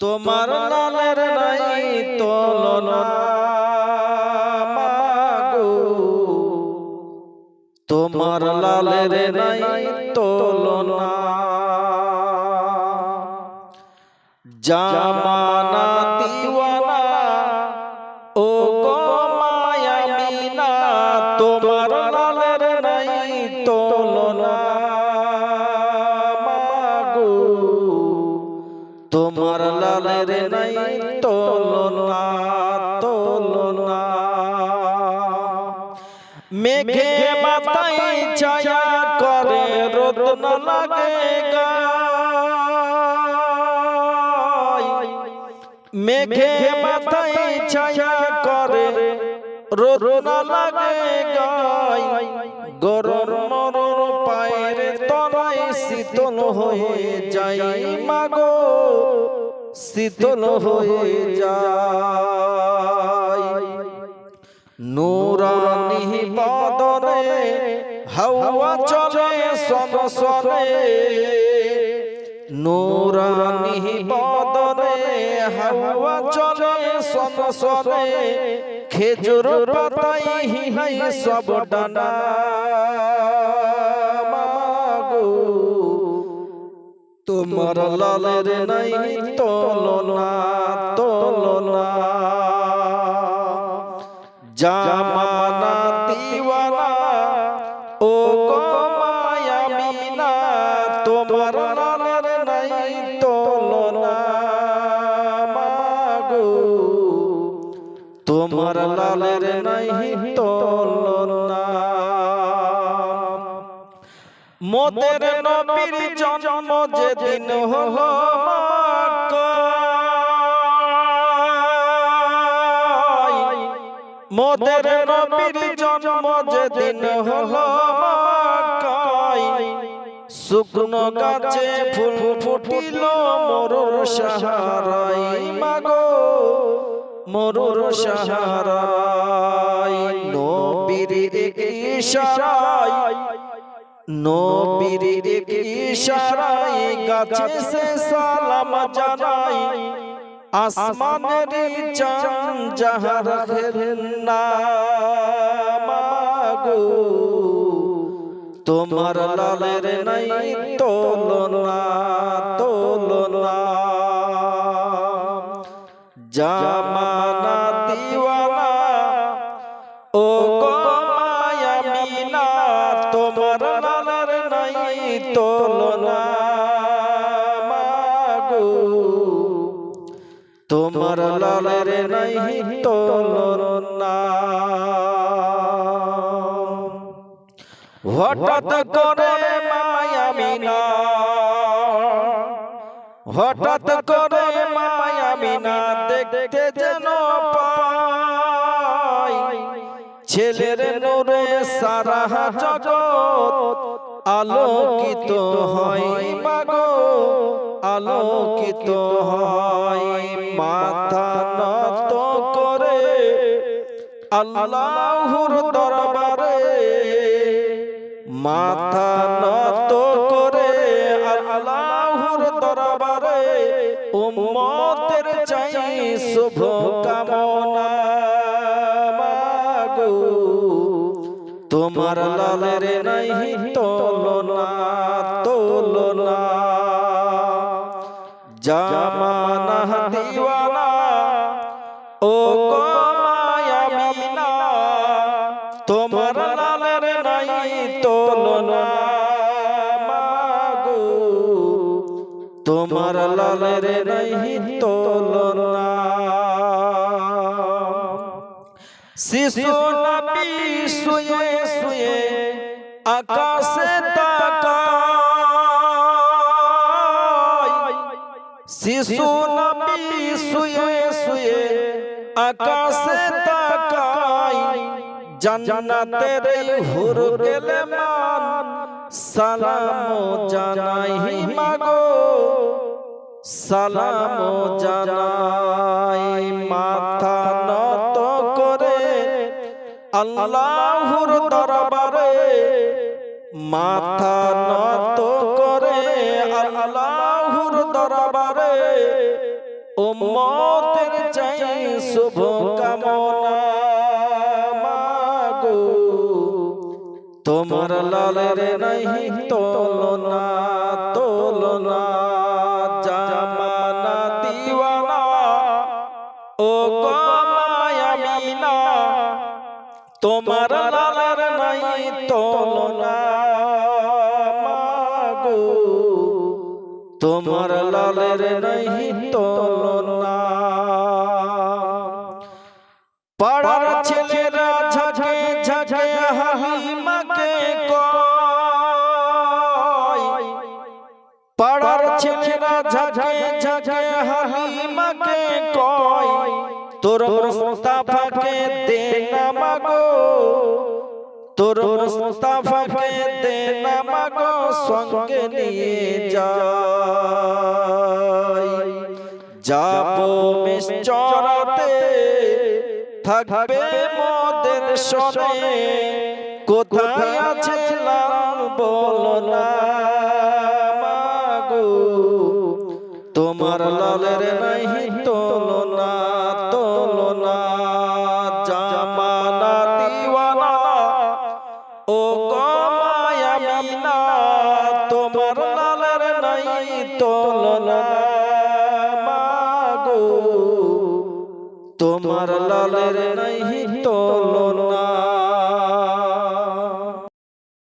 তোমার লালের নাই তুলনা। তোমার লালের নাই তুলনা। জামানা লালের নাই মেঘে ছায়া করে রোদন লাগে গায় মেঘে ছায়া করে রোদন লাগে গায় গরম মরর পায়ের তলায় শীতল হয়ে যায় মাগো। শীতল হয়ে যায় নুরানি বদনে হাওয়া চলে সন সনে নুরানি বদনে হাওয়া চলে সন সনে খেজুর পাতাই হিলাই সব ডানা। তোমার লালের নাই তোলনা তোলনা। জামানা দিওয়ানা, ও গো মায়া মিনা, তোমার লালের নাই তোলনা। মাগো, তোমার লালের নাই তোলনা। মোদের নবীর জন্ম যেদিন হলো। মোদের নবীর জন্ম যেদিন হলো। শুকনো গাছে ফুল ফুটিল মরুর সাহারাই মাগো মরুর সাহারাই নবীর ইশারায়। নবীর ইশারায় গাছে সে সালাম জানাই। আসমানের চাঁদ যাহার না মাগো তোমার লালের নাই তোলনা তোলনা। জামানা দিওয়ানা ও তোলনা মাগো। তোমার লালের নাই তোলনা। হঠাৎ করে মায়া মিনা হঠাৎ করে মায়া মিনা দেখতে যেন ছেলের নূরে সারা জগৎ আলোকিত হয় মাগো আলোকিত হয় মাথা নত করে আল্লাহর দরবারে। মাথা নত তোমার লালের নাই তোলনা তোলনা। জামানা দিওয়ানা, ও গো মায়া মিনা তোমার লালের নাই তোলনা। মাগো, তোমার লালের নাই তোলনা। শিশু নবী শুয়ে শুয়ে আকাশে তাকায়। শিশু নবী শুয়ে শুয়ে আকাশে তাকায়। জান্নাতের হুর গেলে মান সালাম জানাই মাগো সালাম জানাই মাথা আল্লাহর দরবারে মাথা নত করে আল্লাহর দরবারে উম্মতের চাই শুভ কামনা মাগো। তোমার লালের নাই তোলনা তোলনা। তোমার লালের নাই তুলনা। মাগো তোমার লালের নাই তুলনা। পাড়ার ছেলেরা তোর মুস্তাফাকে দে না মাগো। তোর মুস্তাফাকে দে না মাগো, সঙ্গে নিয়ে যাই। যাব মিশ্চরাতে থাকবে মোদের সনে। কোথায় আছে লাল বলো না মাগো। তোমার লালের নাই তোলনা তোলনা। তোমার লালের নাই তোলনা। মাগো তোমার লালের নাই তোলনা।